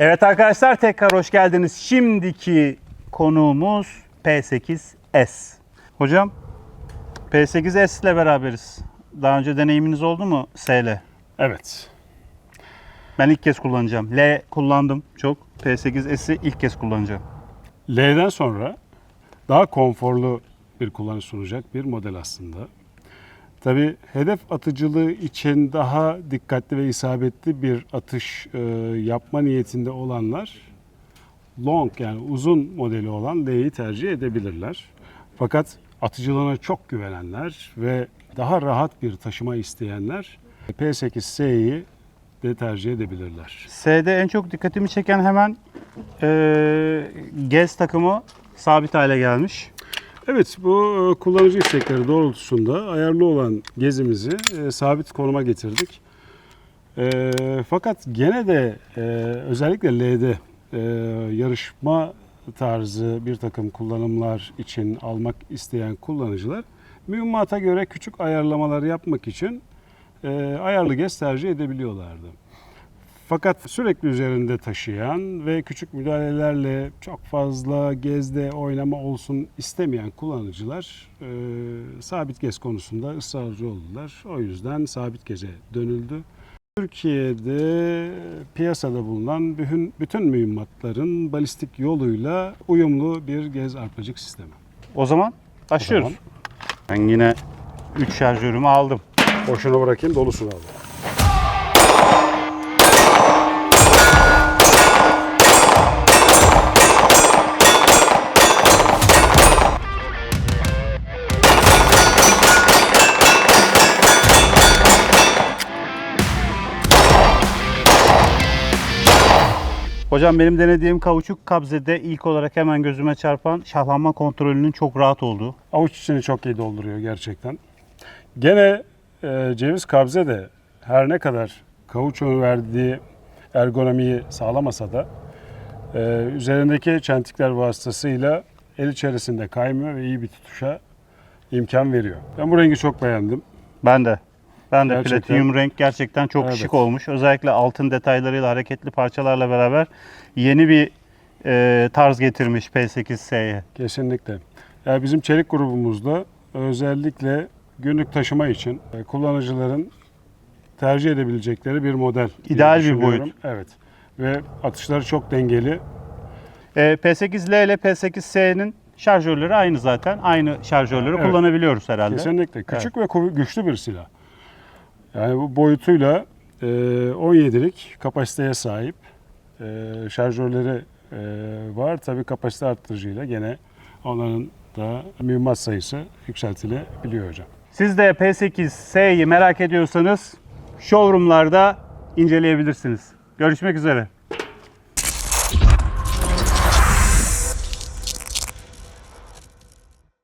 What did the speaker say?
Evet arkadaşlar tekrar hoş geldiniz. Şimdiki konuğumuz P8S. Hocam P8S ile beraberiz. Daha önce deneyiminiz oldu mu S ile? Evet. Ben ilk kez kullanacağım. L kullandım çok. P8S'i ilk kez kullanacağım. L'den sonra daha konforlu bir kullanış sunacak bir model aslında. Tabi hedef atıcılığı için daha dikkatli ve isabetli bir atış e, yapma niyetinde olanlar long yani uzun modeli olan L'yi tercih edebilirler. Fakat atıcılığına çok güvenenler ve daha rahat bir taşıma isteyenler P8S'yi de tercih edebilirler. S'de en çok dikkatimi çeken hemen eee gez takımı sabit hale gelmiş. Evet bu e, kullanıcı istekleri doğrultusunda ayarlı olan gezimizi e, sabit konuma getirdik. E, fakat gene de e, özellikle L'de e, yarışma tarzı bir takım kullanımlar için almak isteyen kullanıcılar mühimmata göre küçük ayarlamalar yapmak için e, ayarlı gez tercih edebiliyorlardı. Fakat sürekli üzerinde taşıyan ve küçük müdahalelerle çok fazla gezde oynama olsun istemeyen kullanıcılar e, sabit gez konusunda ısrarcı oldular. O yüzden sabit geze dönüldü. Türkiye'de piyasada bulunan bütün, bütün mühimmatların balistik yoluyla uyumlu bir gez arpacık sistemi. O zaman başlıyoruz. O Ben yine 3 şarjörümü aldım. Boşuna bırakayım dolusunu al. Hocam benim denediğim kauçuk kabzede ilk olarak hemen gözüme çarpan şahlanma kontrolünün çok rahat olduğu. Avuç içini çok iyi dolduruyor gerçekten. Gene e, ceviz kabze de her ne kadar kauçuğun verdiği ergonomiyi sağlamasa da e, üzerindeki çentikler vasıtasıyla el içerisinde kaymıyor ve iyi bir tutuşa imkan veriyor. Ben bu rengi çok beğendim. Ben de. Ben de Gerçekten. platinyum renk gerçekten çok Evet. şık olmuş. Özellikle altın detaylarıyla hareketli parçalarla beraber yeni bir e, tarz getirmiş P8S'ye. Kesinlikle. Yani bizim çelik grubumuzda özellikle günlük taşıma için e, kullanıcıların tercih edebilecekleri bir model. İdeal bir boyut. Evet. Ve atışları çok dengeli. E, P8L ile P8S'nin şarjörleri aynı zaten. Aynı şarjörleri Evet. kullanabiliyoruz herhalde. Kesinlikle. Küçük ve kuv- güçlü bir silah. Yani bu boyutuyla e, 17'lik kapasiteye sahip e, şarjörleri e, var. Tabii kapasite arttırıcıyla gene onların da mühimmat sayısı yükseltilebiliyor hocam. Siz de P8S'yi merak ediyorsanız showroomlarda inceleyebilirsiniz. Görüşmek üzere.